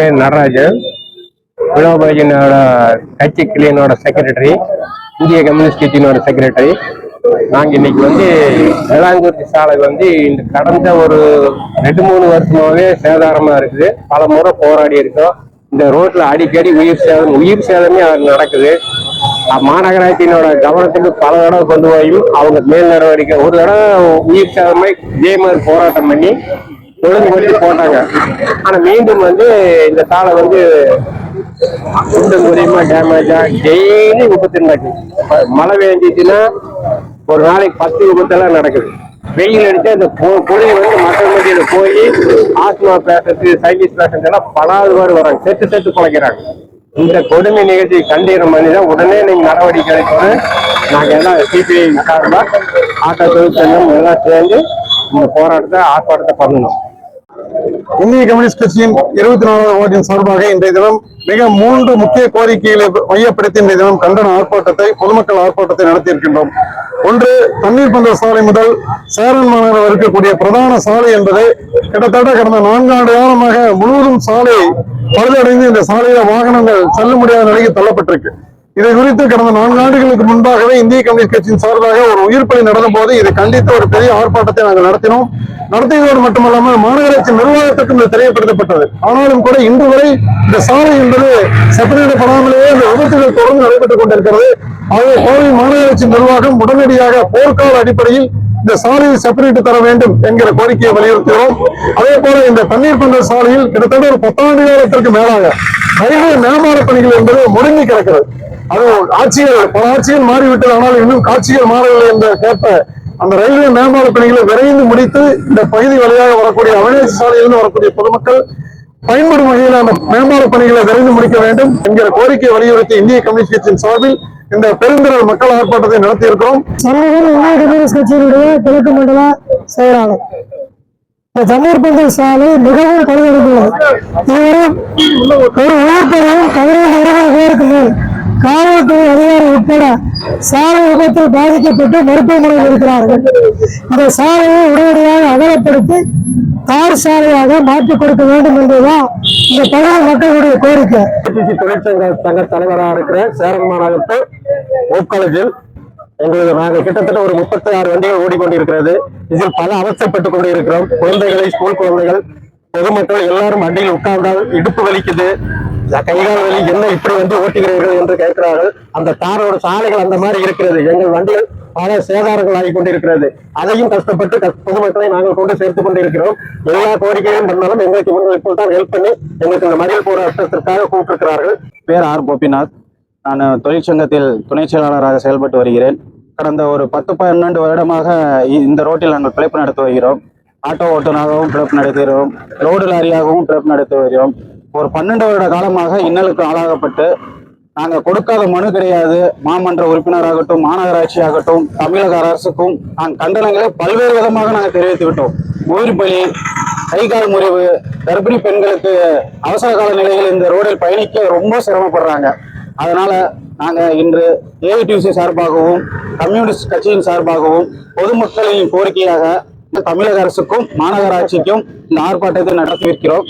பேர் நடராஜன் வினோபாஜனோட கட்சி கிளியனோட செக்ரட்டரி இந்திய கம்யூனிஸ்ட் கட்சியினோட செக்ரட்டரி நாங்கள் இன்னைக்கு வந்து வேளாங்குறிச்சி சாலை வந்து இந்த கடந்த ஒரு ரெண்டு மூணு வருஷமாகவே சேதாரமாக இருக்குது. பல முறை போராடி இருக்கோம். இந்த ரோட்டில் அடிக்கடி உயிர் சேதம் உயிர் சேதமே அது நடக்குது. மாநகராட்சியினோட கவனத்துக்கு பல தடவை கொண்டு போயும். அவங்க மேல் நடவடிக்கை ஒரு தடவை உயிர் சேதமே இதே மாதிரி போராட்டம் பண்ணி ஒழுங்குபடுத்தி போட்டாங்க. ஆனா மீண்டும் வந்து இந்த சாலை வந்து சுத்தம் மூலியமா டேமேஜா டெய்லி விபத்து நடக்குது. மழை பெஞ்சிச்சுன்னா ஒரு நாளைக்கு பத்து விபத்தெல்லாம் நடக்குது. வெயில் அடிச்சா இந்த பொ- பொழுது வந்து மக்கள் மத்தியில போய் ஆஸ்மா பேஷண்ட் சைனீஸ் பேஷண்ட் எல்லாம் பலாவது மாதிரி வராங்க. செத்து செத்து குலைக்கிறாங்க இந்த கொடுமை நிகழ்ச்சி கண்டீர மனிதன் உடனே நீங்க நடவடிக்கை எடுக்கணும். நாங்க எல்லாம் சிபிஐ சார்பாக ஆட்டோ தொழிற்சங்கம் எல்லாம் சேர்ந்து இந்த போராட்டத்தை ஆர்ப்பாட்டத்தை பண்ணணும். இந்திய கம்யூனிஸ்ட் கட்சியின் இருபத்தி நாலாவது வார்டின் சார்பாக இன்றைய தினம் மிக மூன்று முக்கிய கோரிக்கைகளை மையப்படுத்தி இன்றைய தினம் கண்டன ஆர்ப்பாட்டத்தை பொதுமக்கள் ஆர்ப்பாட்டத்தை நடத்தியிருக்கின்றோம். ஒன்று தண்ணீர் பந்த சாலை முதல் சேரன் மாநகரம் இருக்கக்கூடிய பிரதான சாலை என்பது கிட்டத்தட்ட கடந்த நான்காண்டு காலமாக முழுவதும் சாலை பழுதடைந்து இந்த சாலையில வாகனங்கள் செல்ல முடியாத நிலைக்கு தள்ளப்பட்டிருக்கு. இதை குறித்து கடந்த நான்கு ஆண்டுகளுக்கு முன்பாகவே இந்திய கம்யூனிஸ்ட் கட்சியின் சார்பாக ஒரு உயிர் நடந்த போது இதை கண்டித்து ஒரு பெரிய ஆர்ப்பாட்டத்தை நாங்கள் நடத்தினோம். நடத்தியதோடு மட்டுமல்லாமல் மாநகராட்சி நிர்வாகத்திற்கும் இது தெரியப்படுத்தப்பட்டது. ஆனாலும் கூட இன்று வரை இந்த சாலை என்பது செப்பரேட்டப்படாமலேயே இந்த விபத்துகள் தொடர்ந்து நடைபெற்றுக் கொண்டிருக்கிறது. ஆகவே கோவை மாநகராட்சி நிர்வாகம் உடனடியாக போர்க்கால அடிப்படையில் இந்த சாலையை செப்பரேட் தர வேண்டும் என்கிற கோரிக்கையை வலியுறுத்துகிறோம். அதே போல இந்த தண்ணீர் பந்தல் சாலையில் கிட்டத்தட்ட ஒரு பத்தாண்டு காலத்திற்கு மேலாக ரயில்வே மேம்பால பணிகள் என்பது முடங்கி கிடக்கிறது. அது ஆட்சிகள் பல ஆட்சிகள் மாறிவிட்டது. ஆனால் இன்னும் காட்சிகள் மாறவில்லை என்ற கேட்ட அந்த ரயில்வே மேம்பால பணிகளை விரைந்து முடித்து இந்த பகுதி வழியாக வரக்கூடிய அவனேசி சாலையிலிருந்து வரக்கூடிய பொதுமக்கள் பயன்படும் வகையில் அந்த மேம்பால பணிகளை விரைந்து முடிக்க வேண்டும் என்கிற கோரிக்கையை வலியுறுத்தி இந்திய கம்யூனிஸ்ட் கட்சியின் சார்பில் இந்த பெருந்திரள் மக்கள் ஆர்ப்பாட்டத்தை நடத்தியிருக்கிறோம். சண்முகம் இந்திய கம்யூனிஸ்ட் கட்சியினுடைய கிழக்கு மண்டல செயலாளர். இந்த பந்தல் சாலை மிகவும் பழுதடைந்துள்ளது. இதுவரை ஒரு உயிர்ப்பையும் பதினைந்து இருபது பேருக்கு மேல் காவல்துறை அதிகாரி உட்பட சாலை விபத்தில் பாதிக்கப்பட்டு மருத்துவமனையில் இருக்கிறார்கள். இந்த சாலையை உடனடியாக அகலப்படுத்தி தார் சாலையாக மாற்றிக் கொடுக்க வேண்டும் என்பதுதான் இந்த பகுதி மக்களுடைய கோரிக்கை. தொழிற்சங்க சங்க தலைவராக இருக்கிற சேரன் மாநகரத்து ஓப் காலேஜில் எங்களுக்கு நாங்கள் கிட்டத்தட்ட ஒரு முப்பத்தி ஆறு வண்டிகள் ஓடிக்கொண்டிருக்கிறது. இதில் பல அவசரப்பட்டுக் கொண்டிருக்கிறோம். குழந்தைகளை ஸ்கூல் குழந்தைகள் பொதுமக்கள் எல்லாரும் வண்டியில் உட்கார்ந்தால் இடுப்பு வலிக்குது. கைகால் வழி என்ன இப்படி வந்து ஓட்டுகிறீர்கள் என்று கேட்கிறார்கள். அந்த தாரோட சாலைகள் அந்த மாதிரி இருக்கிறது. எங்கள் வண்டிகள் பல சேதாரங்கள் ஆகி கொண்டிருக்கிறது. அதையும் கஷ்டப்பட்டு பொதுமக்களை நாங்கள் கொண்டு சேர்த்து கொண்டிருக்கிறோம். எல்லா கோரிக்கையும் பண்ணாலும் எங்களுக்கு இவங்க இப்போ தான் ஹெல்ப் பண்ணி எங்களுக்கு இந்த மறியல் போராட்டத்திற்காக கூப்பிட்டிருக்கிறார்கள். பேர் ஆர். கோபிநாத். நான் தொழிற்சங்கத்தில் துணை செயலாளராக செயல்பட்டு வருகிறேன். கடந்த ஒரு பத்து பன்னெண்டு வருடமாக இந்த ரோட்டில் நாங்கள் பிழைப்பு நடத்தி வருகிறோம். ஆட்டோ ஓட்டுநராகவும் பிழைப்பு நடத்துகிறோம். ரோடு லாரியாகவும் பிழைப்பு நடத்தி வருகிறோம். ஒரு பன்னெண்டு வருட காலமாக இன்னலுக்கு ஆளாகப்பட்டு நாங்கள் கொடுக்காத மனு கிடையாது. மாமன்ற உறுப்பினராகட்டும் மாநகராட்சி ஆகட்டும் தமிழக அரசுக்கும் நாங்கள் கண்டனங்களை பல்வேறு விதமாக நாங்கள் தெரிவித்து விட்டோம். உயிர் பலி கை கால் முறிவு கர்ப்பிணி பெண்களுக்கு அவசர கால நிலையில் இந்த ரோடில் பயணிக்க ரொம்ப சிரமப்படுறாங்க. அதனால நாங்கள் இன்று ஏஐடியூசி சார்பாகவும் கம்யூனிஸ்ட் கட்சியின் சார்பாகவும் பொதுமக்களின் கோரிக்கையாக தமிழக அரசுக்கும் மாநகராட்சிக்கும் இந்த ஆர்ப்பாட்டத்தை நடத்தியிருக்கிறோம்